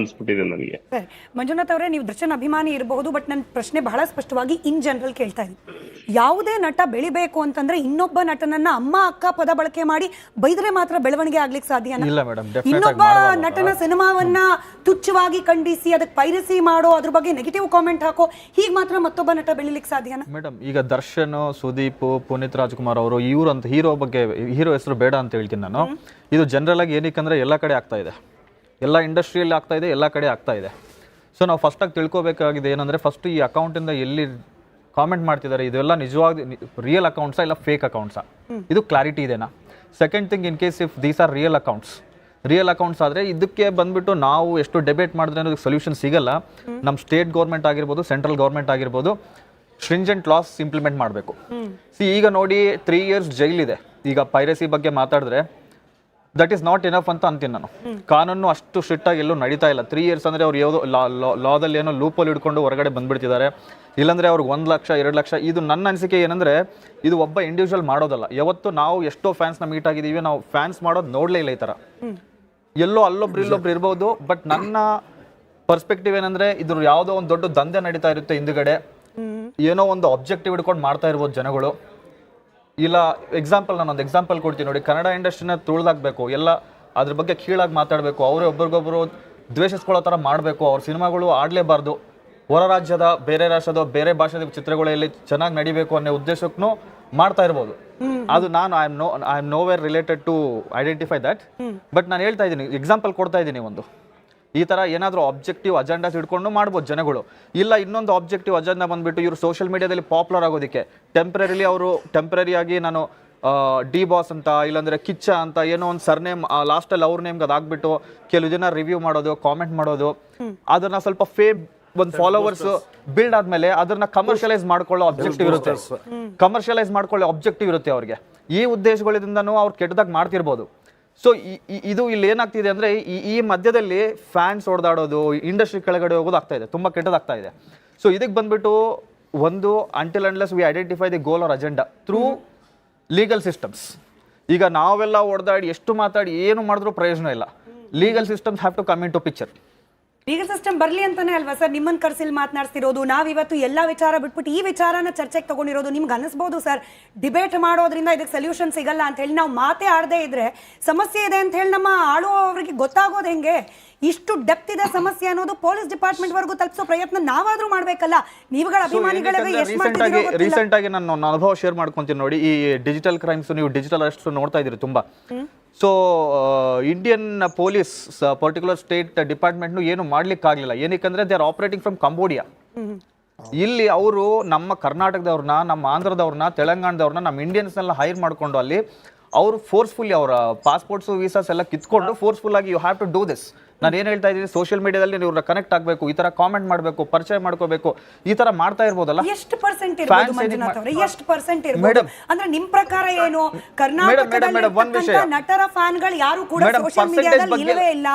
ಅನ್ಸ್ಬಿಟ್ಟಿದೆ ನನಗೆ. ಮಂಜುನಾಥ್ ಅವರೇ ನೀವು ದರ್ಶನ್ ಅಭಿಮಾನಿ ಇರಬಹುದು ಬಟ್ ನನ್ನ ಪ್ರಶ್ನೆ ಬಹಳ ಸ್ಪಷ್ಟವಾಗಿ ಇನ್ ಜನರಲ್ ಕೇಳ್ತಾ ಇದ್ದೀನಿ. ಯಾವುದೇ ನಟ ಬೆಳಿಬೇಕು ಅಂತಂದ್ರೆ ಇನ್ನೊಬ್ಬ ನಟನನ್ನ ಅಮ್ಮ ಅಕ್ಕ ಪದ ಬಳಕೆ ಮಾಡಿ ಬೈದ್ರೆ ಮಾತ್ರ ಬೆಳವಣಿಗೆ ಆಗ್ಲಿಕ್ಕೆ ಸಾಧ್ಯ ಇಲ್ಲ ಆಗಿ ಇನ್ನೊಬ್ಬ ನಟನ ಸಿನಿಮಾವನ್ನ ತುಚ್ಛವಾಗಿ ಖಂಡಿಸಿ ಅದಕ್ಕೆ ಪೈರಸಿ ಮಾಡೋ ಅದ್ರ ಬಗ್ಗೆ ನೆಗೆಟಿವ್ ಕಾಮೆಂಟ್ ಹಾಕೋ ಹೀಗೆ ಮಾತ್ರ ಮತ್ತೊಬ್ಬ ನಟ ಬೆಳಿಲಿಕ್ಕೆ ಸಾಧ್ಯನಾ ಮೇಡಮ್ ಈಗ ದರ್ಶನ್ ಸುದೀಪ್ ಪುನೀತ್ ರಾಜ್ಕುಮಾರ್ ಅವರು ಇವ್ರು ಅಂತ ಹೀರೋ ಬಗ್ಗೆ ಹೀರೋ ಹೆಸರು ಬೇಡ ಅಂತ ಹೇಳ್ತೀನಿ ನಾನು. ಇದು ಜನರಲ್ ಆಗಿ ಏನಕ್ಕಂದ್ರೆ ಎಲ್ಲ ಕಡೆ ಆಗ್ತಾ ಇದೆ. ಎಲ್ಲ ಇಂಡಸ್ಟ್ರಿಯಲ್ಲಿ ಆಗ್ತಾ ಇದೆ ಎಲ್ಲ ಕಡೆ ಆಗ್ತಾ ಇದೆ. ಸೊ ನಾವು ಫಸ್ಟಾಗಿ ತಿಳ್ಕೋಬೇಕಾಗಿದೆ ಏನಂದ್ರೆ ಫಸ್ಟ್ ಈ ಅಕೌಂಟಿಂದ ಎಲ್ಲಿ ಕಾಮೆಂಟ್ ಮಾಡ್ತಿದ್ದಾರೆ ಇದೆಲ್ಲ ನಿಜವಾಗಿ ರಿಯಲ್ ಅಕೌಂಟ್ಸಾ ಇಲ್ಲ ಫೇಕ್ ಅಕೌಂಟ್ಸಾ ಇದು ಕ್ಲಾರಿಟಿ ಇದೆನಾ? Second thing in case if these are real accounts real accounts ಆದರೆ ಇದಕ್ಕೆ ಬಂದ್ಬಿಟ್ಟು ನಾವು ಎಷ್ಟು ಡೆಬೇಟ್ ಮಾಡಿದ್ರೆ ಅನ್ನೋದಕ್ಕೆ ಸೊಲ್ಯೂಷನ್ ಸಿಗಲ್ಲ. ನಮ್ಮ ಸ್ಟೇಟ್ ಗೌರ್ಮೆಂಟ್ ಆಗಿರ್ಬೋದು ಸೆಂಟ್ರಲ್ ಗೌರ್ಮೆಂಟ್ ಆಗಿರ್ಬೋದು ಸ್ಟ್ರಿಂಜೆಂಟ್ ಲಾಸ್ ಇಂಪ್ಲಿಮೆಂಟ್ ಮಾಡಬೇಕು. ಸಿ ಈಗ ನೋಡಿ ತ್ರೀ ಇಯರ್ಸ್ ಜೈಲಿದೆ ಈಗ ಪೈರಸಿ ಬಗ್ಗೆ ಮಾತಾಡಿದ್ರೆ ದಟ್ ಈಸ್ ನಾಟ್ ಎನಫ್ ಅಂತ ಅಂತೀನಿ ನಾನು. ಕಾನೂನು ಅಷ್ಟು ಸ್ಟ್ರಿಕ್ಟ್ ಆಗಿ ಎಲ್ಲೂ ನಡೀತಾ ಇಲ್ಲ. ತ್ರೀ ಇಯರ್ಸ್ ಅಂದ್ರೆ ಅವ್ರು ಯಾವುದೋ ಲಾದಲ್ಲಿ ಏನೋ ಲೂಪಲ್ಲಿ ಹಿಡ್ಕೊಂಡು ಹೊರಗಡೆ ಬಂದ್ಬಿಡ್ತಿದ್ದಾರೆ. ಇಲ್ಲಾಂದ್ರೆ ಅವ್ರಿಗೆ ಒಂದು ಲಕ್ಷ ಎರಡು ಲಕ್ಷ ಇದು ನನ್ನ ಅನಿಸಿಕೆ ಏನಂದ್ರೆ ಇದು ಒಬ್ಬ ಇಂಡಿವಿಜುವಲ್ ಮಾಡೋದಲ್ಲ. ಯಾವತ್ತು ನಾವು ಎಷ್ಟೋ ಫ್ಯಾನ್ಸ್ನ ಮೀಟ್ ಆಗಿದ್ದೀವಿ ನಾವು ಫ್ಯಾನ್ಸ್ ಮಾಡೋದು ನೋಡಲೇ ಇಲ್ಲ ಈ ಥರ. ಎಲ್ಲೋ ಅಲ್ಲೊಬ್ರು ಇಲ್ಲೊಬ್ರು ಇರ್ಬೋದು ಬಟ್ ನನ್ನ ಪರ್ಸ್ಪೆಕ್ಟಿವ್ ಏನಂದ್ರೆ ಇದ್ರ ಯಾವುದೋ ಒಂದು ದೊಡ್ಡ ದಂಧೆ ನಡೀತಾ ಇರುತ್ತೆ ಹಿಂದುಗಡೆ. ಏನೋ ಒಂದು ಅಬ್ಜೆಕ್ಟಿವ್ ಇಟ್ಕೊಂಡು ಮಾಡ್ತಾ ಇರ್ಬೋದು ಜನಗಳು. ಇಲ್ಲ ಎಕ್ಸಾಂಪಲ್ ನಾನು ಒಂದು ಎಕ್ಸಾಂಪಲ್ ಕೊಡ್ತೀನಿ ನೋಡಿ. ಕನ್ನಡ ಇಂಡಸ್ಟ್ರಿನ ತುಳಿದಾಗಬೇಕು ಎಲ್ಲ ಅದ್ರ ಬಗ್ಗೆ ಕೀಳಾಗಿ ಮಾತಾಡಬೇಕು ಅವರೇ ಒಬ್ರಿಗೊಬ್ರು ದ್ವೇಷಿಸ್ಕೊಳ್ಳೋ ಥರ ಮಾಡಬೇಕು ಅವ್ರ ಸಿನಿಮಾಗಳು ಆಡಲೇಬಾರ್ದು. ಹೊರ ರಾಜ್ಯದ ಬೇರೆ ರಾಷ್ಟ್ರದ ಬೇರೆ ಭಾಷೆದ ಚಿತ್ರಗಳಲ್ಲಿ ಚೆನ್ನಾಗಿ ನಡಿಬೇಕು ಅನ್ನೋ ಉದ್ದೇಶಕ್ಕೂ ಮಾಡ್ತಾ ಇರ್ಬೋದು. ಅದು ನಾನು I am no I am nowhere related to identify that but ನಾನು ಹೇಳ್ತಾ ಇದ್ದೀನಿ ಎಕ್ಸಾಂಪಲ್ ಕೊಡ್ತಾ ಇದ್ದೀನಿ ಒಂದು. ಈ ಥರ ಏನಾದರೂ ಆಬ್ಜೆಕ್ಟಿವ್ ಅಜೆಂಡಾಸ್ ಇಟ್ಕೊಂಡು ಮಾಡ್ಬೋದು ಜನಗಳು. ಇಲ್ಲ ಇನ್ನೊಂದು ಆಬ್ಜೆಕ್ಟಿವ್ ಅಜೆಂಡಾ ಬಂದ್ಬಿಟ್ಟು ಇವರು ಸೋಷಿಯಲ್ ಮೀಡಿಯಾದಲ್ಲಿ ಪಾಪ್ಯುಲರ್ ಆಗೋದಕ್ಕೆ. ಟೆಂಪ್ರರಿಲಿ ಅವರು ಟೆಂಪ್ರರಿಯಾಗಿ ನಾನು ಡಿ ಬಾಸ್ ಅಂತ ಇಲ್ಲಾಂದ್ರೆ ಕಿಚ್ಚ ಅಂತ ಏನೋ ಒಂದು ಸರ್ನೇಮ್ ಲಾಸ್ಟಲ್ಲಿ ಅವ್ರ ನೇಮ್ಗೆ ಅದಾಗ್ಬಿಟ್ಟು ಕೆಲವು ಜನ ರಿವ್ಯೂ ಮಾಡೋದು ಕಾಮೆಂಟ್ ಮಾಡೋದು ಅದನ್ನ ಸ್ವಲ್ಪ ಫೇಮ್ ಒಂದು ಫಾಲೋವರ್ಸ್ ಬಿಲ್ಡ್ ಆದ್ಮೇಲೆ ಅದನ್ನ ಕಮರ್ಷಿಯಲೈಸ್ ಮಾಡ್ಕೊಳ್ಳೋ ಆಬ್ಜೆಕ್ಟಿವ್ ಇರುತ್ತೆ. ಕಮರ್ಷಿಯಲೈಸ್ ಮಾಡ್ಕೊಳ್ಳೋ ಆಬ್ಜೆಕ್ಟಿವ್ ಇರುತ್ತೆ ಅವ್ರಿಗೆ. ಈ ಉದ್ದೇಶಗಳಿಂದನೂ ಅವ್ರು ಕೆಟ್ಟದಾಗ ಮಾಡ್ತಿರ್ಬೋದು. ಸೊ ಇದು ಇಲ್ಲಿ ಏನಾಗ್ತಿದೆ ಅಂದ್ರೆ ಈ ಈ ಮಧ್ಯದಲ್ಲಿ ಫ್ಯಾನ್ಸ್ ಹೊಡೆದಾಡೋದು ಇಂಡಸ್ಟ್ರಿ ಕೆಳಗಡೆ ಹೋಗೋದು ಆಗ್ತಾ ಇದೆ, ತುಂಬಾ ಕೆಟ್ಟದಾಗ್ತಾ ಇದೆ. ಸೊ ಇದಕ್ಕೆ ಬಂದ್ಬಿಟ್ಟು ಒಂದು until unless we identify the goal or agenda through legal systems ಈಗ ನಾವೆಲ್ಲ ಹೊಡೆದಾಡಿ ಎಷ್ಟು ಮಾತಾಡಿ, ಏನು ಮಾಡಿದ್ರೂ ಪ್ರಯೋಜನ ಇಲ್ಲ. Legal systems have to come into picture legal system ಬರಲಿ ಅಂತಾನೆ ಅಲ್ವಾ ಸರ್? ನಿಮ್ಮನ್ನ ಕರ್ಸಿಲ್ ಮಾತನಾಡ್ತಿರೋದು ನಾವಿವತ್ತು ಎಲ್ಲ ವಿಚಾರ ಬಿಟ್ಬಿಟ್ಟು ಈ ವಿಚಾರನ ಚರ್ಚೆಗೆ ತಗೊಂಡಿರೋದು ನಿಮ್ಗೆ ಅನಿಸ್ಬೋದು ಸರ್? ಡಿಬೇಟ್ ಮಾಡೋದ್ರಿಂದ ಇದಕ್ಕೆ ಸೊಲ್ಯೂಷನ್ ಸಿಗಲ್ಲ ಅಂತ ಹೇಳಿ ನಾವು ಮಾತೇ ಆಡದೇ ಇದ್ರೆ ಸಮಸ್ಯೆ ಇದೆ ಅಂತ ಹೇಳಿ ನಮ್ಮ ಆಳುವವರಿಗೆ ಗೊತ್ತಾಗೋದು ಹೆಂಗೆ? ಇಷ್ಟು ಡೆಪ್ತ್ ಇದೆ ಸಮಸ್ಯೆ ಅನ್ನೋದು ಪೊಲೀಸ್ ಡಿಪಾರ್ಟ್ಮೆಂಟ್ ವರ್ಗೂ ತಲುಪಿಸೋ ಪ್ರಯತ್ನ ನಾವಾದ್ರೂ ಮಾಡ್ಬೇಕಲ್ಲ. ನೀವುಗಳ ಅಭಿಮಾನಿಗಳಿಗೆ ಎಷ್ಟು ರೀಸೆಂಟ್ ಆಗಿ ಮಾಡ್ತಿದ್ದೀರೋ ಗೊತ್ತಿಲ್ಲ. ರೀಸೆಂಟ್ ಆಗಿ ನಾನು ನನ್ನ ಅನುಭವ ಶೇರ್ ಮಾಡ್ಕೊಂತೀನಿ ನೋಡಿ. ಈ ಡಿಜಿಟಲ್ ಕ್ರೈಮ್ಸ್ ನೀವು ಡಿಜಿಟಲ್ ಅರೆಸ್ಟ್ ನೋಡ್ತಾ ಇದ್ದೀರಿ ತುಂಬಾ. So Indian police particular state ಡಿಪಾರ್ಟ್ಮೆಂಟ್ನು ಏನು ಮಾಡ್ಲಿಕ್ಕೆ ಆಗ್ಲಿಲ್ಲ ಏನಕ್ಕಂದ್ರೆ they are operating from Cambodia ಇಲ್ಲಿ ಅವರು ನಮ್ಮ ಕರ್ನಾಟಕದವ್ರನ್ನ ನಮ್ಮ ಆಂಧ್ರದವ್ರನ್ನ ತೆಲಂಗಾಣದವ್ರನ್ನ ನಮ್ಮ ಇಂಡಿಯನ್ಸ್ನೆಲ್ಲ ಹೈರ್ ಮಾಡ್ಕೊಂಡು ಅಲ್ಲಿ ಅವರು ಫೋರ್ಸ್ಫುಲ್ಲಿ ಅವರ ಪಾಸ್ಪೋರ್ಟ್ಸ್ ವೀಸಾಸ್ ಎಲ್ಲ ಕಿತ್ಕೊಂಡು ಫೋರ್ಸ್ಫುಲ್ ಆಗಿ you have to do this ನಾನು ಏನು ಹೇಳ್ತಾ ಇದ್ದೀನಿ ಸೋಷಿಯಲ್ ಮೀಡಿಯಾದಲ್ಲಿ ನೀವು ಕನೆಕ್ಟ್ ಆಗಬೇಕು ಈ ತರ ಕಾಮೆಂಟ್ ಮಾಡಬೇಕು ಪರಿಚಯ ಮಾಡ್ಕೋಬೇಕು ಈ ತರ ಮಾಡ್ತಾ ಇರ್ಬೋದಲ್ಲ? ಎಷ್ಟು ಪರ್ಸೆಂಟ್ ಇರ್ಬೋದು ಮಂಜುನಾಥ್ ಅವರೇ? ಎಷ್ಟು ಪರ್ಸೆಂಟ್ ಇರ್ಬೋದು. ಅಂದ್ರೆ ನಿಮ್ ಪ್ರಕಾರ ಏನು. ಕರ್ನಾಟಕದಲ್ಲಿ ನಟರ ಫ್ಯಾನ್ಗಳು ಯಾರು ಕೂಡ ಸೋಷಿಯಲ್ ಮೀಡಿಯಾದಲ್ಲಿ ಇಲ್ಲವೇ ಇಲ್ಲ.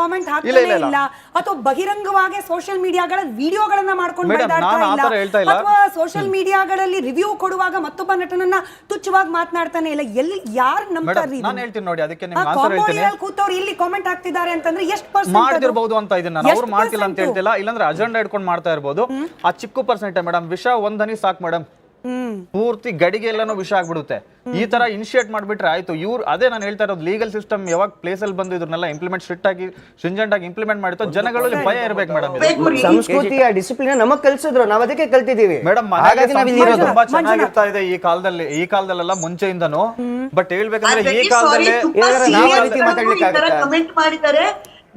ಕಾಮೆಂಟ್ ಹಾಕಲೇ ಹಾಕ್ತಾನೆ ಇಲ್ಲ, ಅಥವಾ ಬಹಿರಂಗವಾಗಿ ಸೋಷಿಯಲ್ ಮೀಡಿಯಾಗಳ ವಿಡಿಯೋಗಳನ್ನ ಮಾಡ್ಕೊಂಡು ಬೈದಾಡ್ತಾ ಇಲ್ಲ. ಅಥವಾ ಸೋಷಿಯಲ್ ಮೀಡಿಯಾಗಳಲ್ಲಿ ರಿವ್ಯೂ ಕೊಡುವಾಗ ಮತ್ತೊಬ್ಬ ನಟನನ್ನ ತುಚ್ಛವಾಗಿ ಮಾತನಾಡ್ತಾನೆ ಇಲ್ಲ. ಎಲ್ಲಿ ಯಾರು ನಂಬ್ತಾರೆ ನಾನು ಹೇಳ್ತೀನಿ ನೋಡಿ ಅದಕ್ಕೆ ನಿಮ್ಗೆ ಆನ್ಸರ್ ಹೇಳ್ತೀನಿ. ಕೂತವ್ರು ಇಲ್ಲಿ ಕಾಮೆಂಟ್ ಹಾಕ್ತಿದ್ದಾರೆ ಅಂತಂದ್ರೆ ಎಷ್ಟು ಪರ್ಸೆಂಟ್ ಮಾಡ್ತಿರ್ಬೋದು ಅಂತ ಇದನ್ನ ನಾನು. ಅವ್ರು ಮಾಡ್ತಿಲ್ಲ ಅಂತ ಹೇಳ್ತಿಲ್ಲ. ಇಲ್ಲಾಂದ್ರೆ ಅಜೆಂಡಾ ಇಟ್ಕೊಂಡು ಮಾಡ್ತಾ ಇರ್ಬೋದು. ಆ ಚಿಕ್ಕ ಪರ್ಸೆಂಟ್ ಮೇಡಮ್ ವಿಷ ಒಂದನಿ ಸಾಕು ಮೇಡಮ್ ಪೂರ್ತಿ ಗಡಿಗೆ ಎಲ್ಲಾನು ವಿಷ ಆಗ್ಬಿಡುತ್ತೆ. ಈ ತರ ಇನಿಷಿಯೇಟ್ ಮಾಡ್ಬಿಟ್ರೆ ಆಯ್ತು. ಇವ್ರು ಅದೇ ನಾನು ಹೇಳ್ತಾ ಇರೋದು ಲೀಗಲ್ ಸಿಸ್ಟಮ್ ಯಾವಾಗ ಪ್ಲೇಸ್ ಅಲ್ಲಿ ಬಂದು ಇದನ್ನೆಲ್ಲ ಇಂಪ್ಲಿಮೆಂಟ್ ಸ್ಟ್ರಿಕ್ಟ್ ಆಗಿ ಸ್ಟ್ರಿಂಜೆಂಟ್ ಆಗಿ ಇಂಪ್ಲಿಮೆಂಟ್ ಮಾಡಿತ್ತು ಜನಗಳಲ್ಲಿ ಭಯ ಇರಬೇಕು ಮೇಡಮ್ ಸಂಸ್ಕೃತಿಯ ಡಿಸಿಪ್ಲಿನ್ ನಮಗ್ ಕಲ್ಸಿದ್ರು ನಾವ್ ಅದಕ್ಕೆ ಕಲ್ತಿದೀವಿ. ಮೇಡಮ್ ಹಾಗಾಗಿ ಇಲ್ಲಿ ಇರೋದು. ತುಂಬಾ ಚೆನ್ನಾಗಿರ್ತಾ ಇದೆ ಈ ಕಾಲದಲ್ಲಿ ಈ ಕಾಲದಲ್ಲೆಲ್ಲ ಮುಂಚೆಯಿಂದನು. ಬಟ್ ಹೇಳ್ಬೇಕಂದ್ರೆ ಈ ಕಾಲದಲ್ಲಿ ಕಮೆಂಟ್ ಮಾಡಿದ್ದಾರೆ.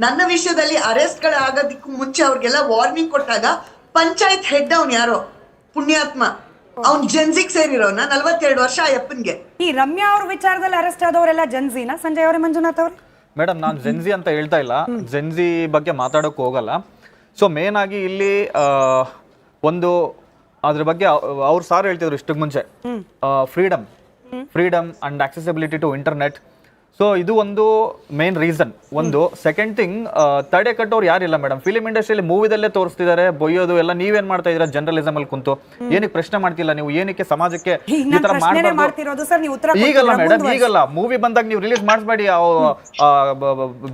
ನನ್ನ ವಿಷಯದಲ್ಲಿ ಅರೆಸ್ಟ್ಗಳ ಆಗೋದಕ್ಕೂ ಮುಂಚೆ ಅವ್ರಿಗೆಲ್ಲ ವಾರ್ನಿಂಗ್ ಕೊಟ್ಟಾಗ ಪಂಚಾಯತ್ ಹೆಡ್ ಅವ್ನ್ ಯಾರೋ ಪುಣ್ಯಾತ್ಮ. ಅವ್ನ್ ಜೆನ್ಸಿಗ್ ಸೇರಿರೋನ ನಲ್ವತ್ತೆರಡು ವರ್ಷ ಆ ಈ ರಮ್ಯಾ ಅವ್ರ ವಿಚಾರದಲ್ಲಿ ಅರೆಸ್ಟ್ ಆದವರೆಲ್ಲ ಜನ್ಸಿನ ಸಂಜಯ್ ಅವರೇ ಮಂಜುನಾಥ್ ಅವ್ರು? ಮೇಡಮ್ ನಾನು ಜೆನ್ಜಿ ಅಂತ ಹೇಳ್ತಾ ಇಲ್ಲ. ಜೆನ್ಜಿ ಬಗ್ಗೆ ಮಾತಾಡೋಕೆ ಹೋಗಲ್ಲ. ಸೊ ಮೇನ್ ಆಗಿ ಇಲ್ಲಿ ಆ, ಒಂದು ಅದ್ರ ಬಗ್ಗೆ ಅವ್ರು ಸಾರ್ ಹೇಳ್ತಿದ್ರು ಇಷ್ಟಕ್ಕೆ ಮುಂಚೆ. Freedom freedom and accessibility to internet so ಇದು ಒಂದು ಮೇನ್ ರೀಸನ್ ಒಂದು ಸೆಕೆಂಡ್ ಥಿಂಗ್ ತಡೆ ಕಟ್ಟೋರು ಯಾರಿಲ್ಲ ಮೇಡಮ್ ಫಿಲಿಂ ಇಂಡಸ್ಟ್ರಿಯಲ್ಲಿ ಮೂವಿದಲ್ಲೇ ತೋರಿಸ್ತಿದ್ದಾರೆ ಬೊಯ್ಯೋದು ಎಲ್ಲ ನೀವೇನ್ ಮಾಡ್ತಾ ಇದೀರಾ ಜರ್ನಲಿಸಮ್ ಅಲ್ಲಿ ಕುಂತು? ಏನಕ್ಕೆ ಪ್ರಶ್ನೆ ಮಾಡ್ತಿಲ್ಲ ನೀವು? ಏನಕ್ಕೆ ಸಮಾಜಕ್ಕೆ ಈ ತರ ಮಾಡಬಾರ್ದು? ಈಗಲ್ಲ? ಮೇಡಮ್ ಈಗಲ್ಲ. ಮೂವಿ ಬಂದಾಗ ನೀವು ರಿಲೀಸ್ ಮಾಡಿಸ್ಬೇಡಿ.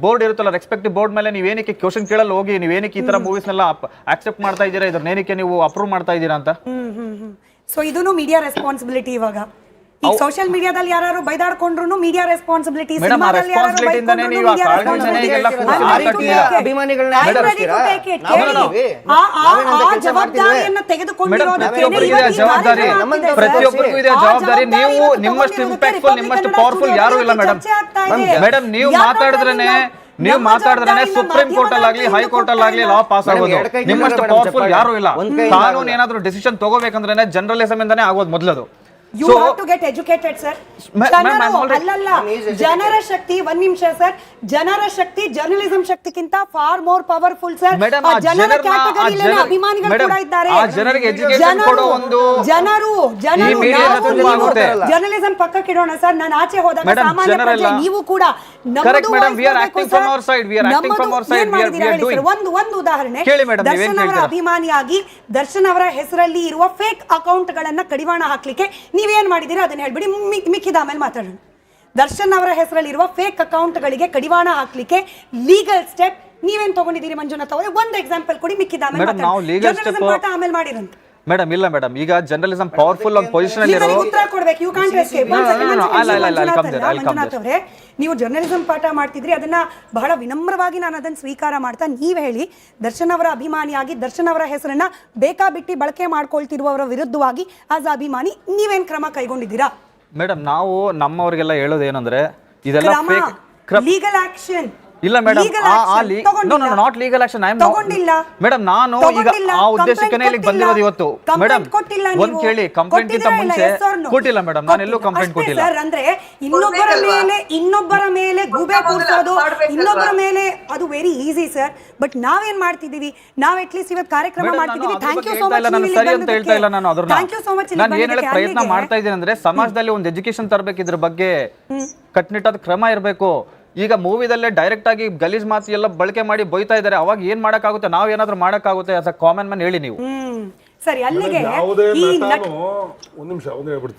ಬೋರ್ಡ್ ಇರುತ್ತಲ್ಲ ರೆಸ್ಪೆಕ್ಟಿವ್ ಬೋರ್ಡ್ ಮೇಲೆ ನೀವು ಏನಕ್ಕೆ ಕ್ವಶನ್ ಕೇಳಲ್ಲ ಹೋಗಿ ನೀವು ಏನಕ್ಕೆ ಈ ತರ ಮೂವೀಸ್ನೆಲ್ಲ ಆಕ್ಸೆಪ್ಟ್ ಮಾಡ್ತಾ ಇದ್ದೀರಾ? ಇದ್ರ ಏನಕ್ಕೆ ನೀವು ಅಪ್ರೂವ್ ಮಾಡ್ತಾ ಇದ್ದೀರಾ ಅಂತ? ಸೊ ಇದೂನು ಮೀಡಿಯಾ ರೆಸ್ಪಾನ್ಸಿಬಿಲಿಟಿ ಇವಾಗ. ಈಗ ಸೋಷಿಯಲ್ ಮೀಡಿಯಾದಲ್ಲಿ ಯಾರು ಬೈದಾಡ್ಕೊಂಡ್ರು ಮೀಡಿಯಾ ರೆಸ್ಪಾನ್ಸಿಬಿಲಿಟಿ ಜವಾಬ್ದಾರಿಯನ್ನ ತೆಗೆದುಕೊಂಡಿರೋದಕ್ಕೆ ಪ್ರತಿಯೊಬ್ಬರಿಗೂ ಇದೆ ಜವಾಬ್ದಾರಿ. ಪ್ರತಿಯೊಬ್ಬರಿಗೂ ಇದೆ ಜವಾಬ್ದಾರಿ. ನೀವು ನಿಮ್ಮಷ್ಟು ಇಂಪ್ಯಾಕ್ಟ್ಫುಲ್ ನಿಮ್ಮಷ್ಟು ಪವರ್ಫುಲ್ ಯಾರು ಇಲ್ಲ ಮೇಡಮ್. ಮೇಡಮ್ ನೀವು ಮಾತಾಡಿದ್ರೇನೆ ನೀವು ಮಾತಾಡಿದ್ರೆ ಸುಪ್ರೀಂ ಕೋರ್ಟ್ ಅಲ್ಲಾಗ್ಲಿ ಹೈಕೋರ್ಟ್ ಅಲ್ಲಾಗ್ಲಿ ಲಾ ಪಾಸ್ ಆಗೋದು. ನಿಮ್ಮಷ್ಟು ಪವರ್ಫುಲ್ ಯಾರು ಇಲ್ಲ. ಕಾನೂನು. ಏನಾದ್ರೂ ಡಿಸಿಷನ್ ತಗೋಬೇಕಂದ್ರೆ ಜರ್ನಲಿಸಮ್ ಇಂದಾನೆ ಆಗೋದು ಮೊದಲದು. You so have to get educated sir Ma- ma'am, I'm already- ಅಲ್ಲಲ್ಲ he is educated. ಜನರ ಶಕ್ತಿ ಒಂದ್ ನಿಮಿಷ ಸರ್ ಜನರ ಶಕ್ತಿ journalism ಶಕ್ತಿಗಿಂತ far more powerful sir Madam, ಆ ಆ ಜನರ ಆ ಅಭಿಮಾನಿಗಳು Madam, ಕೂಡ ಇದ್ದಾರೆ ಆ ಜನರಿಗೆ education ಜನರು- ಕೊಡೋ ಒಂದು- ಜನರು ಜನರು media ನಾವು ತುಂಬಾ ಆಗುತ್ತೆ. ಜರ್ನಲಿಸಂ ಪಕ್ಕಕ್ಕಿಡೋಣ ಸರ್ ನಾನು ಆಚೆ ಹೋದಾಗ Madam, ಸಾಮಾನ್ಯ ಜನರೆಲ್ಲ- ಪ್ರಜೆ ನೀವು ಕೂಡ ನಮ್ಮದು Correct, madam, voice we are ಬರ್ಬೇಕು acting sir. our side, we are acting ನಮ್ಮದು our side, ಏನ್ we are- ಮಾಡಿದ್ದೀರಾ we are ಹೇಳಿ sir? doing. ಒಂದು ಒಂದು ಉದಾಹರಣೆ ಹೇಳಿ madam, ನೀವೇನ್ ದರ್ಶನ್ ಅವರ ಕೇಳ್ತೀರಾ? ಅಭಿಮಾನಿಯಾಗಿ ದರ್ಶನ್ ಅವರ ಹೆಸರಲ್ಲಿ ಇರುವ ಫೇಕ್ ಅಕೌಂಟ್ ಗಳನ್ನ ಕಡಿವಾಣ ಹಾಕ್ಲಿಕ್ಕೆ ನೀವೇನ್ ಮಾಡಿದ್ದೀರಾ? ಅದನ್ನು ಹೇಳಿಬಿಡಿ. ಮಿಕ್ಕಿದ ಆಮೇಲೆ ಮಾತಾಡೋಣ. ದರ್ಶನ್ ಅವರ ಹೆಸರಲ್ಲಿ ಇರುವ ಫೇಕ್ ಅಕೌಂಟ್ ಗಳಿಗೆ ಕಡಿವಾಣ ಹಾಕ್ಲಿಕ್ಕೆ ಲೀಗಲ್ ಸ್ಟೆಪ್ ನೀವೇನ್ ತಗೊಂಡಿದ್ದೀರಿ ಮಂಜುನಾಥ್ ಅವರೇ? ಒಂದು ಎಕ್ಸಾಂಪಲ್ ಕೊಡಿ ಮಿಕ್ಕಿದ ಆಮೇಲೆ ಆಮೇಲೆ ಮಾಡಿರಂತೆ. ಮೇಡಮ್ ಇಲ್ಲ ಮೇಡಮ್ ಈಗ ಜರ್ನಲಿಸಂ ಪವರ್ಫುಲ್ ಒಂದು ಪೊಸಿಷನ್ ಅಲ್ಲಿ ನೀವು ಇರೋ ಉತ್ತರ ಕೊಡ್ಬೇಕು. ಯು ಕಾಂಟ್ ಎಸ್ಕೇಪ್ ಅಲ್ಲ, ಅಲ್ಲ, ಮಂಜುನಾಥ್ ಅವರೇ ನೀವು ಜರ್ನಲಿಸಂ ಪಾಠ ಮಾಡ್ತಿದ್ರಿ ಅದನ್ನ ಬಹಳ ವಿನಮ್ರವಾಗಿ ನಾನು ಅದನ್ನ ಸ್ವೀಕಾರ ಮಾಡ್ತಾ ನೀವ್ ಹೇಳಿ ದರ್ಶನ್ ಅವರ ಅಭಿಮಾನಿಯಾಗಿ ದರ್ಶನ್ ಅವರ ಹೆಸರನ್ನ ಬೇಕಾಬಿಟ್ಟಿ ಬಳಕೆ ಮಾಡ್ಕೊಳ್ತಿರುವವರ ವಿರುದ್ಧವಾಗಿ ಆಸ್ ಅಭಿಮಾನಿ ನೀವೇನ್ ಕ್ರಮ ಕೈಗೊಂಡಿದ್ದೀರಾ? ಮೇಡಮ್ ನಾವು ನಮ್ಮವರಿಗೆಲ್ಲ ಹೇಳೋದು ಏನಂದ್ರೆ ಇದೆಲ್ಲ ಲೀಗಲ್ ಆಕ್ಷನ್ ಇಲ್ಲ madam not legal action I ತಗೊಂಡಿಲ್ಲ. ಮೇಡಮ್ ನಾನು ಈಗ ಆ ಉದ್ದೇಶಕ್ಕೆ Complaint ಇಲ್ಲಿಗೆ ಬಂದಿರೋದು ಇವತ್ತು. ಮೇಡಮ್ ಕೊಟ್ಟಿಲ್ಲ ಒಂದ್ ಕೇಳಿ ಕಂಪ್ಲೇಂಟ್ ಗಿಂತ ಮುಂಚೆ? ಕೊಟ್ಟಿಲ್ಲ ಮೇಡಮ್ ನಾನು ಎಲ್ಲೂ ಕಂಪ್ಲೇಂಟ್ ಕೊಟ್ಟಿಲ್ಲ. ಸರ್ ಅಂದ್ರೆ ಇನ್ನೊಬ್ಬರ ಮೇಲೆ ಇನ್ನೊಬ್ಬರ ಮೇಲೆ ಗೂಬೆ ಕೂರ್ಸೋದು ಇನ್ನೊಬ್ಬರ ಮೇಲೆ ಅದು ವೆರಿ ಈಸಿ ಸರ್ ಬಟ್ ನಾವೇನ್ ಮಾಡ್ತಿದೀವಿ ನಾವ್ ಅಟ್ ಲೀಸ್ಟ್ ಇವತ್ತು ಕಾರ್ಯಕ್ರಮ ಮಾಡ್ತಿದೀವಿ ಥ್ಯಾಂಕ್ ಯು ಸೋ ಮಚ್ ನಾನು ಸರಿ ಅಂತ ಹೇಳ್ತಾ ಇಲ್ಲ ನಾನು ಅದನ್ನ ಥ್ಯಾಂಕ್ ಯು ಸೋ ಮಚ್ ನಾನು ಏನ್ ಹೇಳಕ್ ಪ್ರಯತ್ನ ಮಾಡ್ತಾ ಇದ್ದೀನಿ ಅಂದ್ರೆ ಸಮಾಜದಲ್ಲಿ ಒಂದು ಎಜುಕೇಶನ್ ತರಬೇಕು ಇದ್ರ ಬಗ್ಗೆ ಕಟ್ಟುನಿಟ್ಟಾದ ಕ್ರಮ ಇರಬೇಕು. ಈಗ ಮೂವಿದಲ್ಲೇ ಡೈರೆಕ್ಟ್ ಆಗಿ ಗಲೀಜ್ ಮಾತು ಎಲ್ಲ ಬಳಕೆ ಮಾಡಿ ಬೈತಾ ಇದ್ದಾರೆ. ಅವಾಗ ಏನ್ ಮಾಡಕ್ಕಾಗುತ್ತೆ? ನಾವ್ ಏನಾದ್ರೂ ಮಾಡಕ್ಕಾಗುತ್ತೆ ಅಸ್ ಅ ಕಾಮನ್ ಮ್ಯಾನ್ ಹೇಳಿ ನೀವು. ಹ್ಮ್. ಸರಿ ಅಲ್ಲಿಗೆ ಯಾವುದೇ ಈ ನಟ ನಟನು ಒಂದ್ ನಿಮಿಷ ಒಂದೇ ಹೇಳ್ಬಿಡ್ತೀನಿ.